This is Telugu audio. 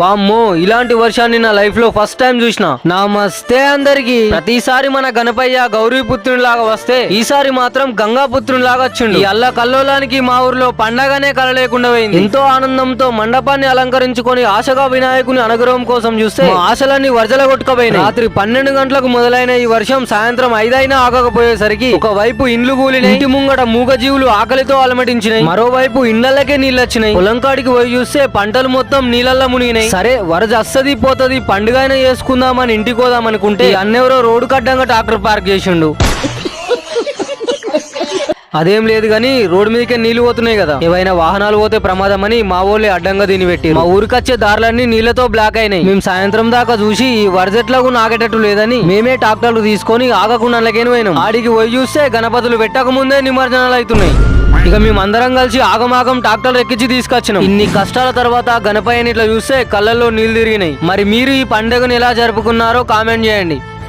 వామ్మో ఇలాంటి వర్షాన్ని నా లైఫ్లో ఫస్ట్ టైం చూసిన. నమస్తే అందరికి. ప్రతిసారి మన గణపయ్య గౌరీ పుత్రునిలాగా వస్తే ఈసారి మాత్రం గంగా పుత్రునిలాగా వచ్చిండు. ఈ అల్ల కల్లోలానికి మా ఊర్లో పండగనే కలలేకుండా పోయింది. ఎంతో ఆనందంతో మండపాన్ని అలంకరించుకొని ఆశగా వినాయకుని అనుగ్రహం కోసం చూస్తే ఆశలన్నీ వర్జల కొట్టుకుపోయినాయి. రాత్రి పన్నెండు గంటలకు మొదలైన ఈ వర్షం సాయంత్రం ఐదైనా ఆగకపోయేసరికి ఒక వైపు ఇండ్లు కూలిన ఇంటి ముంగట మూగజీవులు ఆకలితో అలమటించినాయి. మరోవైపు ఇండ్లకే నీళ్ళు వచ్చినాయి పొలంకాడికి పోయి చూస్తే పంటలు మొత్తం నీళ్ళల్లో మునిగినాయి. సరే వరద వస్తది పోతుంది పండుగ అయినా చేసుకుందామని ఇంటికి పోదాం అనుకుంటే అన్నెవరో రోడ్డు కడ్డంగా ట్రాక్టర్ పార్క్ చేసిండు. అదేం లేదు కానీ రోడ్డు మీదకే నీళ్ళు పోతున్నాయి కదా. ఏవైనా వాహనాలు పోతే ప్రమాదం అని మా ఊళ్ళే అడ్డంగా దీని పెట్టి మా ఊరికొచ్చే దారులన్నీ నీళ్ళతో బ్లాక్ అయినాయి. మేము సాయంత్రం దాకా చూసి ఈ వరదెట్లకు నాగేటట్టు లేదని మేమే ట్రాక్టర్లు తీసుకొని ఆగకుండా పోయినాం. ఆడికి పోయి చూస్తే గణపతులు పెట్టక ముందే నిమజ్జనాలు అవుతున్నాయి. ఇక మేము అందరం కలిసి ఆగమాగం ట్రాక్టర్ ఎక్కించి తీసుకొచ్చినాం. ఇన్ని కష్టాల తర్వాత గణపయ్యని ఇట్లా చూస్తే కళ్ళల్లో నీళ్ళు తిరిగినాయి. మరి మీరు ఈ పండుగను ఎలా జరుపుకున్నారో కామెంట్ చేయండి.